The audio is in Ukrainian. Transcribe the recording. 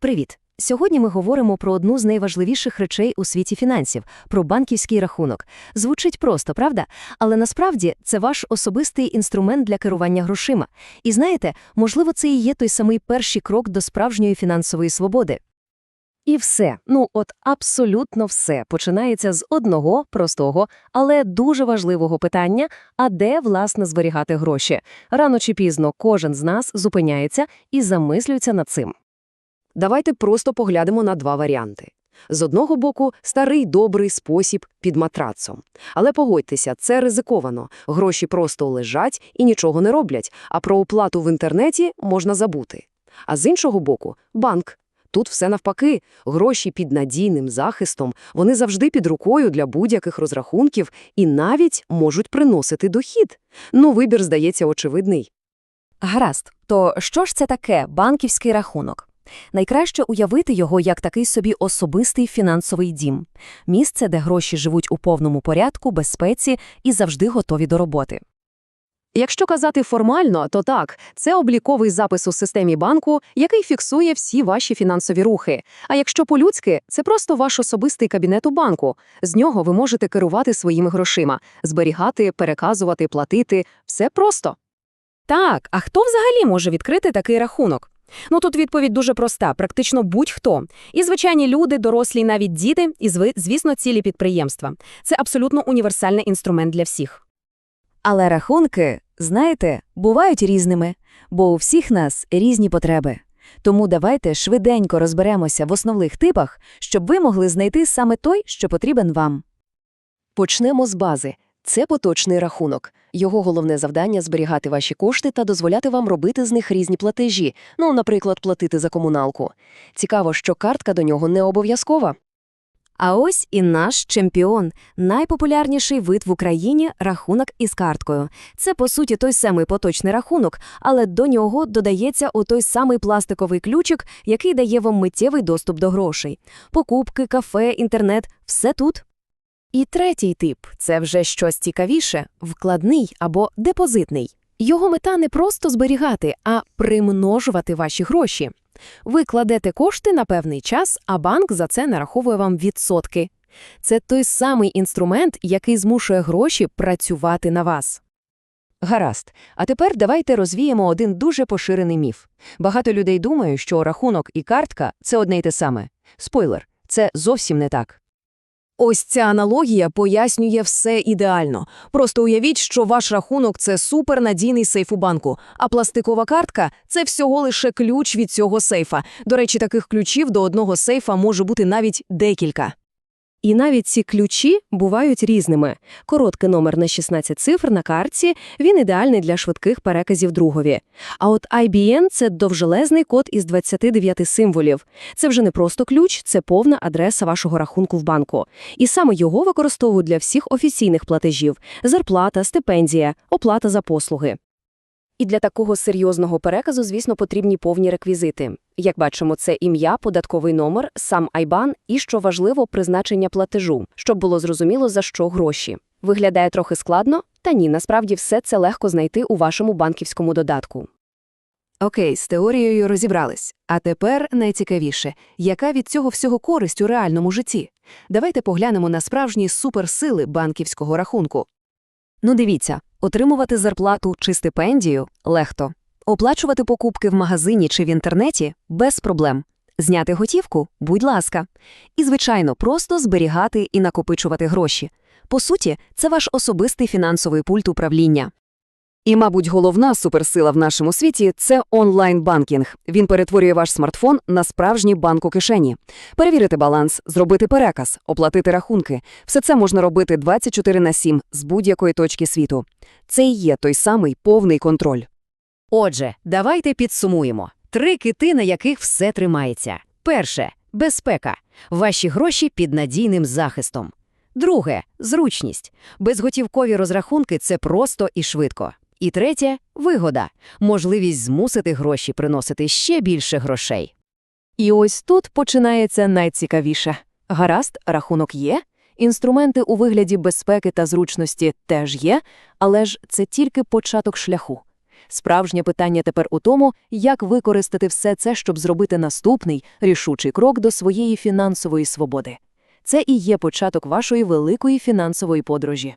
Привіт! Сьогодні ми говоримо про одну з найважливіших речей у світі фінансів про банківський рахунок. Звучить просто, правда? Але насправді це ваш особистий інструмент для керування грошима. І знаєте, можливо, це і є той самий перший крок до справжньої фінансової свободи. І все, ну от абсолютно все починається з одного простого, але дуже важливого питання: а де власне зберігати гроші? Рано чи пізно кожен з нас зупиняється і замислюється над цим. Давайте просто поглянемо на два варіанти. З одного боку, старий добрий спосіб під матрацом. Але погодьтеся, це ризиковано. Гроші просто лежать і нічого не роблять, а про оплату в інтернеті можна забути. А з іншого боку, банк. Тут все навпаки. Гроші під надійним захистом, вони завжди під рукою для будь-яких розрахунків і навіть можуть приносити дохід. Ну, вибір, здається, очевидний. Гаразд, то що ж це таке банківський рахунок? Найкраще уявити його як такий собі особистий фінансовий дім. Місце, де гроші живуть у повному порядку, безпеці і завжди готові до роботи. Якщо казати формально, то так, це обліковий запис у системі банку, який фіксує всі ваші фінансові рухи. А якщо по-людськи, це просто ваш особистий кабінет у банку. З нього ви можете керувати своїми грошима, зберігати, переказувати, платити. Все просто. Так, а хто взагалі може відкрити такий рахунок? Ну тут відповідь дуже проста, практично будь-хто. І звичайні люди, дорослі, навіть діти, і звісно, цілі підприємства. Це абсолютно універсальний інструмент для всіх. Але рахунки, знаєте, бувають різними, бо у всіх нас різні потреби. Тому давайте швиденько розберемося в основних типах, щоб ви могли знайти саме той, що потрібен вам. Почнемо з бази. Це поточний рахунок. Його головне завдання – зберігати ваші кошти та дозволяти вам робити з них різні платежі, ну, наприклад, платити за комуналку. Цікаво, що картка до нього не обов'язкова. А ось і наш чемпіон, найпопулярніший вид в Україні – рахунок із карткою. Це, по суті, той самий поточний рахунок, але до нього додається отой самий пластиковий ключик, який дає вам миттєвий доступ до грошей. Покупки, кафе, інтернет – все тут. І третій тип – це вже щось цікавіше – вкладний або депозитний. Його мета не просто зберігати, а примножувати ваші гроші. Ви кладете кошти на певний час, а банк за це нараховує вам відсотки. Це той самий інструмент, який змушує гроші працювати на вас. Гаразд. А тепер давайте розвіємо один дуже поширений міф. Багато людей думають, що рахунок і картка – це одне й те саме. Спойлер – це зовсім не так. Ось ця аналогія пояснює все ідеально. Просто уявіть, що ваш рахунок – це супернадійний сейф у банку, а пластикова картка – це всього лише ключ від цього сейфа. До речі, таких ключів до одного сейфа може бути навіть декілька. І навіть ці ключі бувають різними. Короткий номер на 16 цифр на картці – він ідеальний для швидких переказів другові. А от IBN – це довжелезний код із 29 символів. Це вже не просто ключ, це повна адреса вашого рахунку в банку. І саме його використовують для всіх офіційних платежів – зарплата, стипендія, оплата за послуги. І для такого серйозного переказу, звісно, потрібні повні реквізити. Як бачимо, це ім'я, податковий номер, сам Айбан і, що важливо, призначення платежу, щоб було зрозуміло, за що гроші. Виглядає трохи складно? Та ні, насправді все це легко знайти у вашому банківському додатку. Окей, з теорією розібрались. А тепер найцікавіше, яка від цього всього користь у реальному житті? Давайте поглянемо на справжні суперсили банківського рахунку. Ну дивіться, отримувати зарплату чи стипендію – легко. Оплачувати покупки в магазині чи в інтернеті – без проблем. Зняти готівку – будь ласка. І, звичайно, просто зберігати і накопичувати гроші. По суті, це ваш особистий фінансовий пульт управління. І, мабуть, головна суперсила в нашому світі – це онлайн-банкінг. Він перетворює ваш смартфон на справжній банк у кишені. Перевірити баланс, зробити переказ, оплатити рахунки – все це можна робити 24 на 7 з будь-якої точки світу. Це і є той самий повний контроль. Отже, давайте підсумуємо. Три кити, на яких все тримається. Перше – безпека. Ваші гроші під надійним захистом. Друге – зручність. Безготівкові розрахунки – це просто і швидко. І третє – вигода. Можливість змусити гроші приносити ще більше грошей. І ось тут починається найцікавіше. Гаразд, рахунок є, інструменти у вигляді безпеки та зручності теж є, але ж це тільки початок шляху. Справжнє питання тепер у тому, як використати все це, щоб зробити наступний рішучий крок до своєї фінансової свободи. Це і є початок вашої великої фінансової подорожі.